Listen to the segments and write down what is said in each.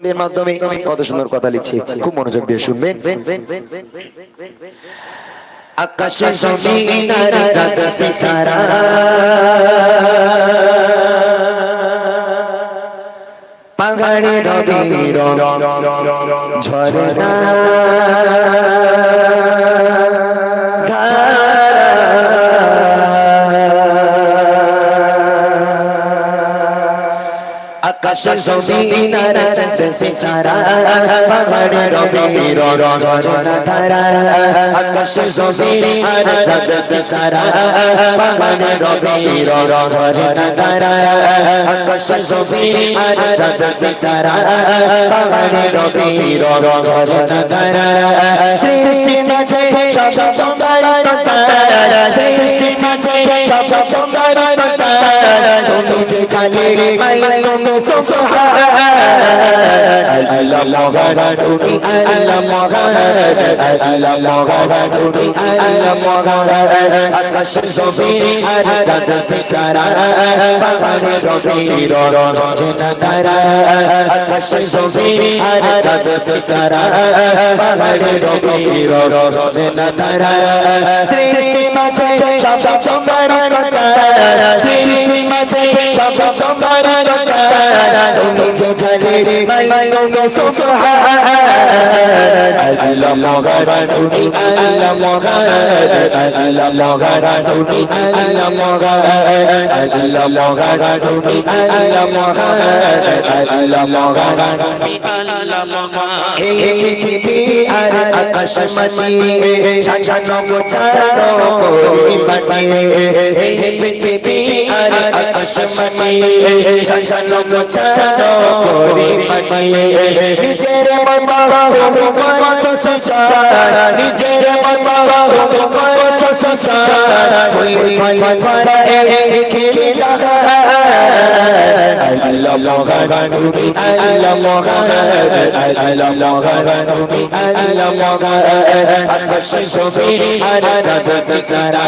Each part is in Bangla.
এর মাধ্যমে কত সুন্দর কথা লিখছে খুব মনোযোগ দিয়ে শুনবেন। আকাশে পাহাড়ে ঝরনা আকাশে জমিনার চাঁদ সিতারা পাহাড়ে রবির ঝরনা ধারা পাহাড়ে পাহাড়ে ঝরনা ধারা সৃষ্টি মাঝে সব তোমার কথা সৃষ্টি মাঝে সব তোমার কথা তুমি যে জানে মালিক তুমি সুবহান আল্লাহ মহারা তুমি আল্লাহ মহারা আল্লাহ মহারা তুমি আল্লাহ মহারা আকাশ জমিন আর চাঁদ সিতারা পাহাড়ে রবির রচনা তারা আকাশ জমিন আর চাঁদ সিতারা পাহাড়ে রবির রচনা তারা সৃষ্টি মাঝে সব তোমার কথা সৃষ্টি তুমি যে জানে মালিক তুমি সুবহান আল্লাহ মহারা তুমি আল্লাহ মহারা আল্লাহ মহারা তুমি আল্লাহ মহারা আল্লাহ মহারা তুমি আল্লাহ মহারা আল্লাহ মহারা তুমি আল্লাহ মহারা এই পৃথিবী আর আকাশ মাটি সাজানো গোছানো পরিপাটি এই পৃথিবী আর আকাশ মাটি সাজানো গোছানো পরিপাটি নিজের বাবা তুমি করছ সুচার নিজের বাবা তুমি করছ সুচার ফুল ফুল করে যাহা আল্লাহ মহারা তুমি আল্লাহ মহারা আল্লাহ মহারা তুমি আল্লাহ মহারা আকাশ জমিন আর চাঁদ সিতারা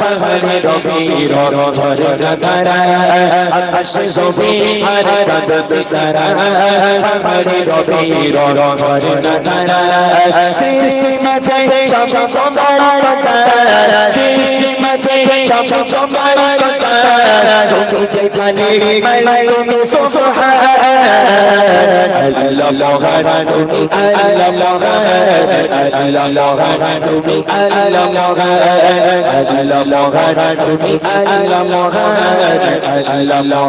পাহাড়ে রবির ঝরনা তারা আকাশ জমিন আর চাঁদ সিতারা পাহাড়ে রবির ঝরনা তারা সৃষ্টি মাঝে সব তোমার কথা সৃষ্টি মাঝে সব তোমার কথা জানে তুমি সুবহান আল্লাহ তুমি আল্লাহ আল্লাহ তুমি আল্লাহ আল্লাহ তুমি আল্লাহ আল্লাহ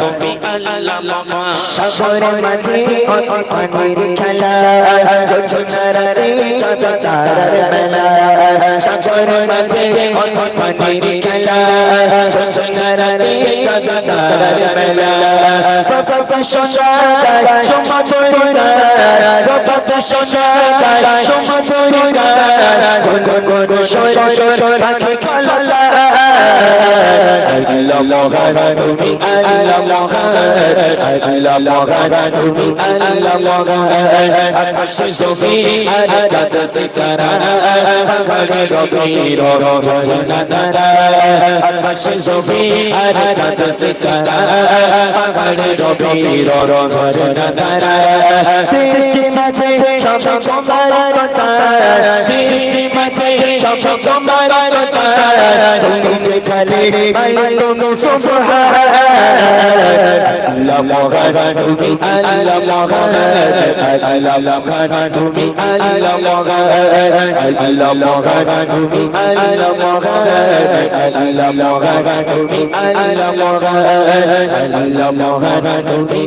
তুমি আল্লাহ মহারা মাঝে কত পানির খেলা ছোটনারাতে চাচা মেলা সাগরের মাঝে কত পানির খেলা সোনা যায় সোমা তৈরি বাবা সোনা যায় সোমা তৈরি আল্লাহ মহারা তুমি আল্লাহ মহারা আল্লাহ মহারা তুমি আল্লাহ পাহাড়ে রবির ঝরনা তারা আকাশ জমিন আর চাঁদ সিতারা পাহাড়ে রবির ঝরনা তারা সৃষ্টি মাঝে সব তোমার কথা সব তোমার কথা তুমি যে মালিক তুমি সুবহান আল্লাহ মহারা তুমি আল্লাহ মহারা আল্লাহ মহারা তুমি আল্লাহ মহারা আল্লাহ মহারা তুমি আল্লাহ মহারা আল্লাহ মহারা তুমি